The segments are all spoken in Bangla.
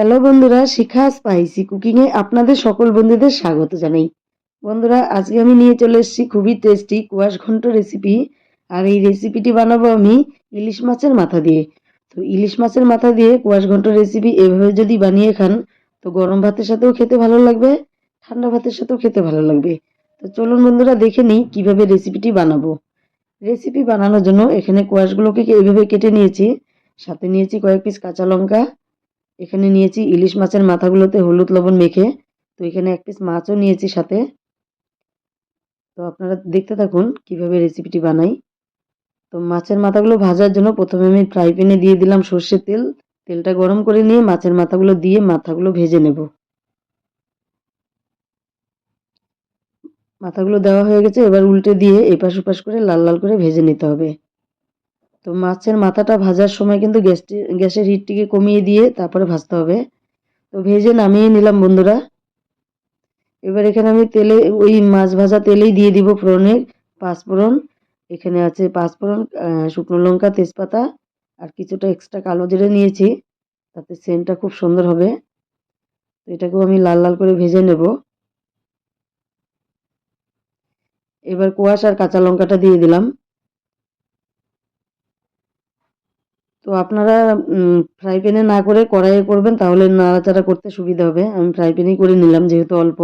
হ্যালো বন্ধুরা, শিখা স্পাইসি কুকিংয়ে আপনাদের সকল বন্ধুদের স্বাগত জানাই। বন্ধুরা, আজকে আমি নিয়ে চলে এসেছি খুবই টেস্টি কুয়াশ ঘন্ট রেসিপি আর এই রেসিপিটি বানাবো আমি ইলিশ মাছের মাথা দিয়ে। তো ইলিশ মাছের মাথা দিয়ে কুয়াশ ঘন্ট রেসিপি এভাবে যদি বানিয়ে খান, তো গরম ভাতের সাথেও খেতে ভালো লাগবে, ঠান্ডা ভাতের সাথেও খেতে ভালো লাগবে। তো চলুন বন্ধুরা, দেখে নিই কীভাবে রেসিপিটি বানাবো। রেসিপি বানানোর জন্য এখানে কোয়াশগুলোকে এইভাবে কেটে নিয়েছি, সাথে নিয়েছি কয়েক পিস কাঁচা লঙ্কা এখানে নিয়েছি ইলিশ মাছের মাথাগুলোতে হলুদ লবণ মেখে। তো এখানে এক পিস মাছও নিয়েছি সাথে। তো আপনারা দেখতে থাকুন কীভাবে রেসিপিটি বানাই। তো মাছের মাথাগুলো ভাজার জন্য প্রথমে আমি ফ্রাই প্যানে দিয়ে দিলাম সর্ষের তেল। তেলটা গরম করে নিয়ে মাছের মাথাগুলো দিয়ে মাথাগুলো ভেজে নেব। মাথাগুলো দেওয়া হয়ে গেছে, এবার উল্টে দিয়ে এপাশ ওপাশ করে লাল লাল করে ভেজে নিতে হবে। তো মাছের মাথাটা ভাজার সময় কিন্তু গ্যাসটি, গ্যাসের হিটটিকে কমিয়ে দিয়ে তারপরে ভাজতে হবে। তো ভেজে নামিয়ে নিলাম বন্ধুরা। এবার এখানে আমি তেলে, ওই মাছ ভাজা তেলেই দিয়ে দিব ফোড়নের পাঁচফোড়ন। এখানে আছে পাঁচফোড়ন শুকনো লঙ্কা, তেজপাতা আর কিছুটা এক্সট্রা কালো জিরে নিয়েছি। তাতে সেন্টটা খুব সুন্দর হবে। তো এটাকেও আমি লাল লাল করে ভেজে নেব। এবার কোয়াশ আর কাঁচা লঙ্কাটা দিয়ে দিলাম। তো আপনারা ফ্রাই প্যানে না করে কড়াইয়ে করবেন, তাহলে নাড়াচাড়া করতে সুবিধা হবে। আমি ফ্রাই প্যানেই করে নিলাম, যেহেতু অল্প।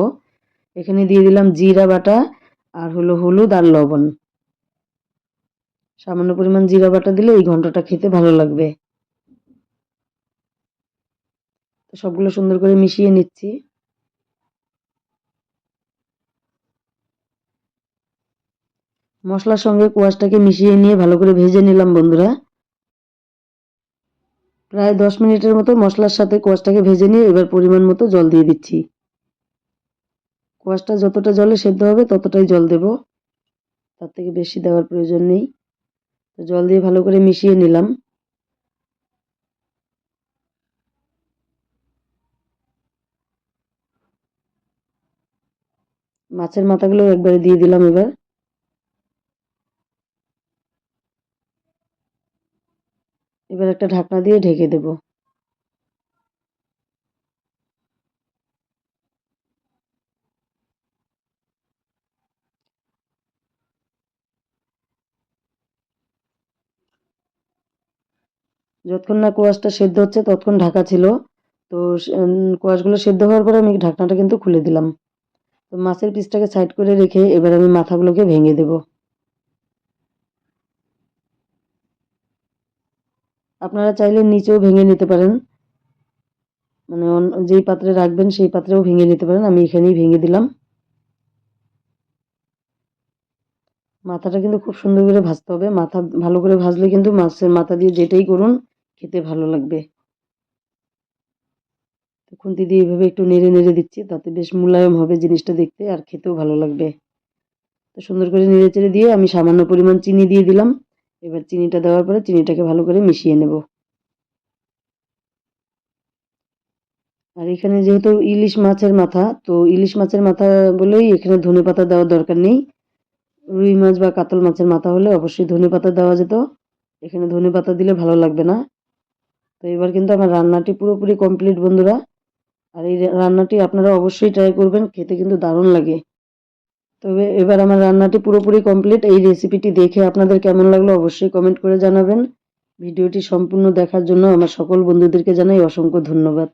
এখানে দিয়ে দিলাম জিরা বাটা আর হলো হলুদ আর লবণ। সামান্য পরিমাণ জিরা বাটা দিলে এই ঘন্টটা খেতে ভালো লাগবে। সবগুলো সুন্দর করে মিশিয়ে নিচ্ছি। মশলার সঙ্গে কোয়াশটাকে মিশিয়ে নিয়ে ভালো করে ভেজে নিলাম বন্ধুরা। প্রায় দশ মিনিটের মতো মশলার সাথে কোয়াশটাকে ভেজে নিয়ে এবার পরিমাণ মতো জল দিয়ে দিচ্ছি। কোয়াশটা যতটা জলে সেদ্ধ হবে ততটাই জল দেব। তার থেকে বেশি দেওয়ার প্রয়োজন নেই। তো জল দিয়ে ভালো করে মিশিয়ে নিলাম। মাছের মাথাগুলো একবারে দিয়ে দিলাম এবার। এবার একটা ঢাকনা দিয়ে ঢেকে দেব। যতক্ষণ না কোয়াশটা সেদ্ধ হচ্ছে, ততক্ষণ ঢাকা ছিল। তো কোয়াশগুলো সেদ্ধ হওয়ার পরে আমি ঢাকনাটা কিন্তু খুলে দিলাম। তো মাছের পিসটাকে সাইড করে রেখে এবার আমি মাথাগুলোকে ভেঙে দেবো। আপনারা চাইলে নিচেও ভেঙে নিতে পারেন। মানে যেই পাত্রে রাখবেন সেই পাত্রেও ভেঙে নিতে পারেন। আমি এখানেই ভেঙে দিলাম। মাথাটা কিন্তু খুব সুন্দর করে ভাজতে হবে। মাথা ভালো করে ভাজলে কিন্তু মাছের মাথা দিয়ে যেটাই করুন, খেতে ভালো লাগবে। খুন্তি দিয়ে এভাবে একটু নেড়ে নেড়ে দিচ্ছি, তাতে বেশ মুলায়ম হবে জিনিসটা দেখতে আর খেতেও ভালো লাগবে। তো সুন্দর করে নেড়ে চেড়ে দিয়ে আমি সামান্য পরিমাণ চিনি দিয়ে দিলাম। এবার চিনিটা দেওয়ার পরে চিনিটাকে ভালো করে মিশিয়ে নেব। আর এখানে যেহেতু ইলিশ মাছের মাথা, তো ইলিশ মাছের মাথা বলেই এখানে ধনে পাতা দেওয়ার দরকার নেই। রুই মাছ বা কাতল মাছের মাথা হলে অবশ্যই ধনে পাতা দেওয়া যেত। এখানে ধনে পাতা দিলে ভালো লাগবে না। তো এবার কিন্তু আমার রান্নাটি পুরোপুরি কমপ্লিট, বন্ধুরা। আর এই রান্নাটি আপনারা অবশ্যই ট্রাই করবেন, খেতে কিন্তু দারুণ লাগে। তবে এবার আমার রান্নাটি পুরোপুরি কমপ্লিট এই রেসিপিটি দেখে আপনাদের কেমন লাগল অবশ্যই কমেন্ট করে জানাবেন। ভিডিওটি সম্পূর্ণ দেখার জন্য আমার সকল বন্ধুদেরকে জানাই অসংখ্য ধন্যবাদ।